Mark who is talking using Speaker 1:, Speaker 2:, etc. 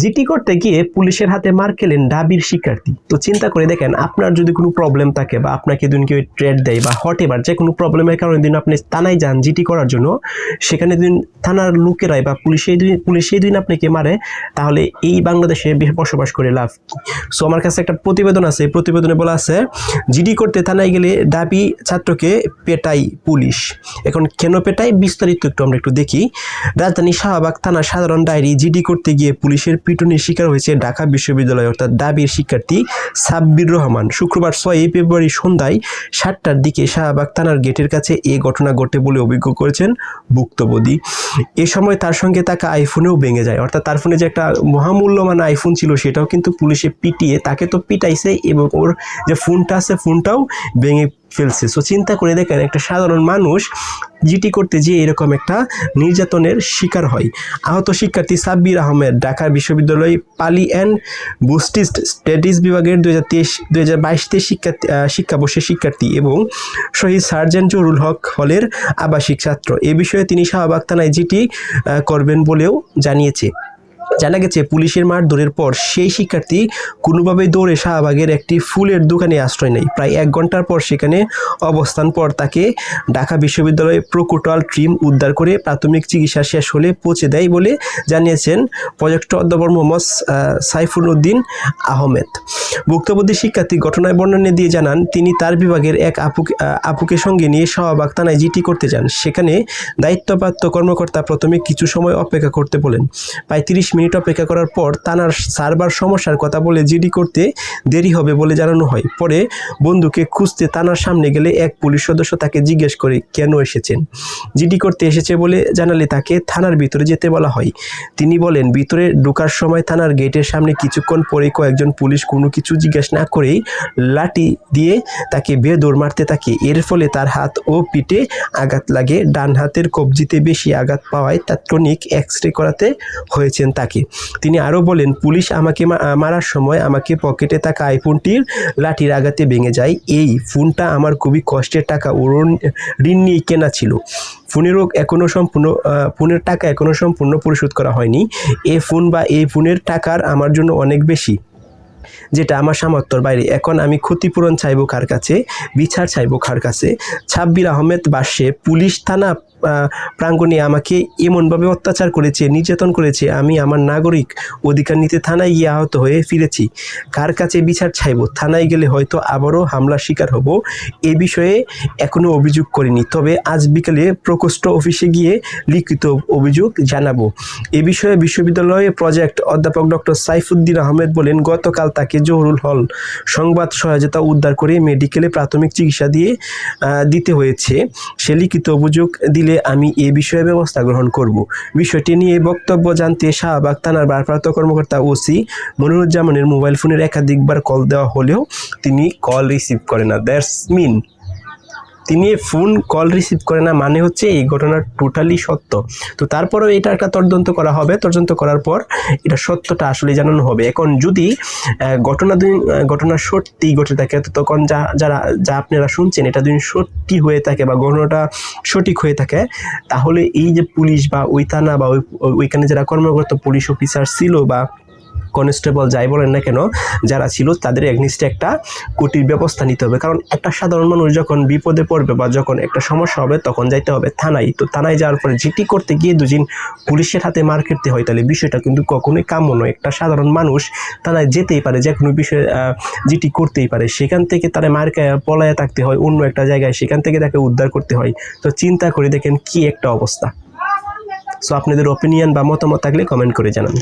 Speaker 1: GT করতে গিয়ে পুলিশের হাতে মার খেলেন ডাবির শিক্ষার্থী। তো চিন্তা করে দেখেন, আপনার যদি কোনো প্রবলেম থাকে বা আপনাকে দিন কেউ ট্রেড দেয় বা হট এবার যে কোনো প্রবলেমের কারণে দিন আপনি থানায় যান জিটি করার জন্য, সেখানে দিন থানার লোকেরাই বা পুলিশের দিন পুলিশের দিন আপনাকে মারে, তাহলে এই বাংলাদেশে বসবাস করে লাভ সো আমার কাছে একটা প্রতিবেদন আছে প্রতিবেদনে বলা আছে জিডি করতে থানায় গেলে ডাবি ছাত্রকে পেটাই পুলিশ। এখন কেন পেটাই বিস্তারিত একটু আমরা একটু দেখি। রাজধানী শাহবাগ থানা সাধারণ ডায়েরি জিডি করতে গিয়ে পুলিশের পিটুনির শিকার হয়েছে ঢাকা বিশ্ববিদ্যালয়, অর্থাৎ দাবির শিক্ষার্থী সাব্বির রহমান। শুক্রবার ছয়ই ফেব্রুয়ারি সন্ধ্যায় সাতটার দিকে শাহবাগ থানার গেটের কাছে এ ঘটনা ঘটে বলে অভিজ্ঞ করেছেন ভুক্তভোগী। এ সময় তার সঙ্গে তাকে আইফোনেও ভেঙে যায়, অর্থাৎ তার ফোনে যে একটা মহামূল্যমান আইফোন ছিল সেটাও কিন্তু পুলিশে পিটিয়ে তাকে তো পিটাইছে এবং ওর যে ফোনটা আছে, ফোনটাও ভেঙে ফেলছে। সো চিন্তা করে দেখেন, একটা সাধারণ মানুষ জিটি করতে যেয়ে এরকম একটা নির্যাতনের শিকার হয়। আহত শিক্ষার্থী সাব্বির আহমেদ, ঢাকা বিশ্ববিদ্যালয় পালি অ্যান্ড বুস্টিস্ট স্টাডিজ বিভাগের দু হাজার তেইশ দু হাজার বাইশতে শিক্ষার্থী শিক্ষাবর্ষের শিক্ষার্থী এবং শহীদ সার্জেন্ট জরুল হক হলের আবাসিক ছাত্র। এ বিষয়ে তিনি শাহবাগ থানায় জিটি করবেন বলেও জানিয়েছে। জানা গেছে, পুলিশের মারধরের পর সেই শিক্ষার্থী কোনোভাবেই দৌড়ে শাহবাগের একটি ফুলের দোকানে আশ্রয় নেয়। প্রায় এক ঘণ্টার পর সেখানে অবস্থান পর তাকে ঢাকা বিশ্ববিদ্যালয়ে প্রোকোটাল ট্রিম উদ্ধার করে প্রাথমিক চিকিৎসা শেষ হলে পৌঁছে দেয় বলে জানিয়েছেন প্রজেক্ট অধ্যাপক মোহাম্মদ সাইফুল উদ্দিন আহমেদ। ভুক্তভোগী শিক্ষার্থী ঘটনায় বর্ণনা দিয়ে জানান, তিনি তার বিভাগের এক আপুকে আপুকে সঙ্গে নিয়ে শাহবাগ থানায় জিটি করতে যান। সেখানে দায়িত্বপ্রাপ্ত কর্মকর্তা প্রথমে কিছু সময় অপেক্ষা করতে বলেন। প্রায় তিরিশ মিনিট অপেক্ষা করার পর থানার সার্ভার সমস্যার কথা বলে জিডি করতে দেরি হবে বলে জানানো হয়। পরে বন্ধুকে খুঁজতে থানার সামনে গেলে এক পুলিশ সদস্য তাকে জিজ্ঞেস করে, কেন এসেছেন? জিডি করতে এসেছে বলে জানালে তাকে থানার ভিতরে যেতে বলা হয়। তিনি বলেন, ভিতরে ঢোকার সময় থানার গেটের সামনে কিছুক্ষণ পরে কয়েকজন পুলিশ কোনো কিছু জিজ্ঞেস না করেই লাঠি দিয়ে তাকে বেদৌড় মারতে থাকে। এর ফলে তার হাত ও পিঠে আঘাত লাগে। ডান হাতের কবজিতে বেশি আঘাত পাওয়ায় তাৎক্ষণিক এক্স রে করাতে হয়েছেন তাকে। তিনি আরও বলেন, পুলিশ আমাকে মারার সময় আমাকে পকেটে থাকা আইফোনটির লাঠির আঘাতে ভেঙে যায়। এই ফোনটা আমার খুবই কষ্টের টাকা। ও ঋণ- নিয়ে কেনা ছিল। ফোনেরও এখনও সম্পূর্ণ ফোনের টাকা এখনও সম্পূর্ণ পরিশোধ করা হয়নি। এ ফোন বা এই ফোনের টাকার আমার জন্য অনেক বেশি। যেটা আমার সামর্থ্যর বাইরে। এখন আমি ক্ষতিপূরণ চাইব কার কাছে? বিচার চাইব কার কাছে? ছাব্বির আহমেদ বাসে পুলিশ থানা প্রাঙ্গণে আমাকে এমনভাবে অত্যাচার করেছে, নির্যাতন করেছে, আমি আমার নাগরিক অধিকার নিতে থানায় গিয়ে আহত হয়ে ফিরেছি। কার কাছে বিচার চাইব? থানায় গেলে হয়তো আবারও হামলার শিকার হব। এ বিষয়ে এখনও অভিযোগ করিনি। তবে আজ বিকেলে প্রকোষ্ঠ অফিসে গিয়ে লিখিত অভিযোগ জানাব। এ বিষয়ে বিশ্ববিদ্যালয়ের প্রজেক্ট অধ্যাপক ডক্টর সাইফুদ্দিন আহমেদ বলেন, গতকাল তাকে জহুরুল হল সংবাদ সহায়তা উদ্ধার করে মেডিকেলে প্রাথমিক চিকিৎসা দিয়ে দিতে হয়েছে। সে লিখিত অভিযোগ দিলে আমি এ বিষয়ে ব্যবস্থা গ্রহণ করব। বিষয়টি নিয়ে বক্তব্য জানতে শাহবাগ থানার ভারপ্রাপ্ত কর্মকর্তা ওসি মনিরুজ্জামানের মোবাইল ফোনের একাধিকবার কল দেওয়া হলেও তিনি কল রিসিভ করেন না। That's mean. তিনি ফোন কল রিসিভ করে না মানে হচ্ছে এই ঘটনা টোটালি সত্য। তো তারপরেও এটা একটা তদন্ত করা হবে। তদন্ত করার পর এটা সত্যটা আসলে জানানো হবে। এখন যদি ঘটনা দুই ঘটনা সত্যি ঘটে থাকে, তো তখন যা, যারা, যা আপনারা শুনছেন এটা যদি সত্যি হয়ে থাকে বা ঘটনাটা সঠিক হয়ে থাকে, তাহলে এই যে পুলিশ বা ওই থানা বা ওই, ওইখানে যারা কর্মকর্তা পুলিশ অফিসার ছিল বা কনস্টেবল যাই বলেন না কেন, যারা ছিল তাদের এগনিস্টে একটা কুটির ব্যবস্থা নিতে হবে। কারণ একটা সাধারণ মানুষ যখন বিপদে পড়বে বা যখন একটা সমস্যা হবে, তখন যাইতে হবে থানায়। তো থানায় যাওয়ার পরে জিটি করতে গিয়ে দুদিন পুলিশের হাতে মার খেতে হয়। তাহলে বিষয়টা কিন্তু কখনোই কাম্য নয়। একটা সাধারণ মানুষ থানায় যেতেই পারে, যে কোনো বিষয়ে জিটি করতেই পারে। সেখান থেকে তারা মার পলায়ে থাকতে হয়, অন্য একটা জায়গায়। সেখান থেকে তাকে উদ্ধার করতে হয়। তো চিন্তা করে দেখেন কি একটা অবস্থা। সো আপনাদের ওপিনিয়ন বা মতামত থাকলে কমেন্ট করে জানান।